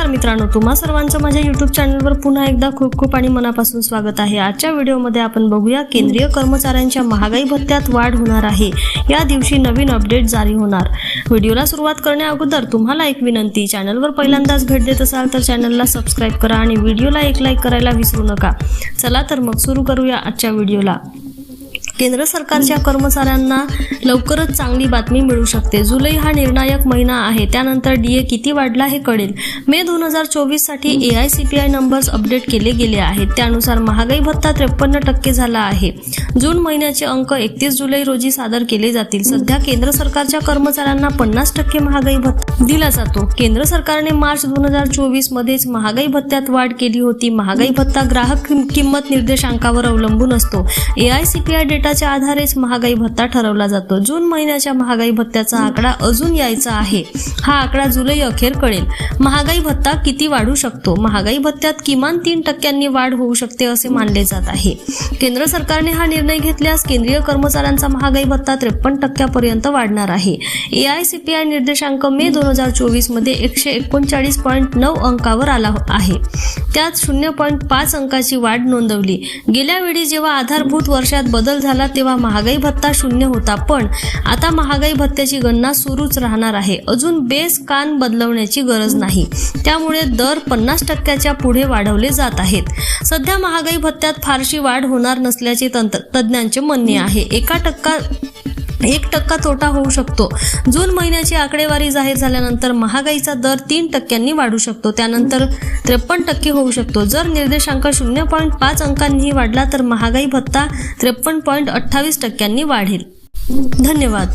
मित्रांनो तुम्हा सर्वांचं माझ्या युट्यूब चॅनलवर पुन्हा एकदा खूप खूप आणि मनापासून स्वागत आहे. आजच्या व्हिडिओमध्ये आपण बघूया केंद्रीय कर्मचाऱ्यांच्या महागाई भत्त्यात वाढ होणार आहे. या दिवशी नवीन अपडेट जारी होणार. व्हिडिओला सुरुवात करण्या अगोदर तुम्हाला एक विनंती चॅनलवर पहिल्यांदाच भेट देत असाल तर चॅनलला सबस्क्राईब करा आणि व्हिडिओला एक लाईक करायला विसरू नका. चला तर मग सुरू करूया आजच्या व्हिडिओला. केंद्र सरकारच्या कर्मचाऱ्यांना लवकरच चांगली बातमी मिळू शकते. जुलै हा निर्णायक महिना आहे. त्यानंतर डीए किती वाढला हे कळेल. मे दोन हजार चोवीससाठी A I C P I numbers update केले गेले आहेत. त्यानुसार महागाई भत्ता त्रेपन्न टक्के झाला आहे. जून महिन्याचे अंक एकतीस जुलै रोजी सादर केले जातील. सध्या केंद्र सरकारच्या कर्मचाऱ्यांना पन्नास टक्के महागाई भत्ता दिला जातो. केंद्र सरकारने मार्च दोन हजार चोवीस मध्येच महागाई भत्त्यात वाढ केली होती. महागाई भत्ता ग्राहक किंमत निर्देशांकावर अवलंबून असतो. A I C P I data दराच्या आधारेच महागाई भत्ता ठरवला जातो. जून महिन्याच्या महागाई भत्त्याचा आकडा अजून यायचा आहे. हा आकडा जुलै अखेर कळेल. महागाई भत्ता किती वाढू शकतो? महागाई भत्त्यात किमान तीन टक्क्यांनी वाढ होऊ शकते असे मानले जात आहे. केंद्र सरकारने हा निर्णय घेतल्यास केंद्रीय कर्मचाऱ्यांचा महागाई भत्ता त्रेपन्न टक्क्यापर्यंत वाढणार आहे. A I C P I निर्देशांक मे दोन हजार चोवीसमध्ये एकशे एकोणचाळीस पॉईंट नऊ अंकावर आला हो- आहे. त्यात शून्य पॉईंट पाच अंकाची वाढ नोंदवली. गेल्या वेळी जेव्हा आधारभूत वर्षात बदल झाला तेव्हा महागाई भत्ता शून्य होता. पण आता महागाई भत्त्याची गणना सुरूच राहणार आहे. अजून बेस कान बदलवण्याची गरज नाही. त्यामुळे दर पन्नास टक्क्याच्या पुढे वाढवले जात आहेत. सध्या महागाई भत्त्यात फारशी वाढ होणार नसल्याचे तंत्र तज्ज्ञांचे म्हणणे आहे. एका टक्का एक टक्का तोटा होऊ शकतो. जून महिन्याची आकडेवारी जाहीर झाल्यानंतर महागाईचा दर तीन टक्क्यांनी वाढू शकतो. त्यानंतर त्रेपन्न टक्के होऊ शकतो. जर निर्देशांक शून्य पॉईंट पाच अंकांनीही वाढला तर महागाई भत्ता त्रेपन्न पॉईंट अठ्ठावीस टक्क्यांनी वाढेल. धन्यवाद.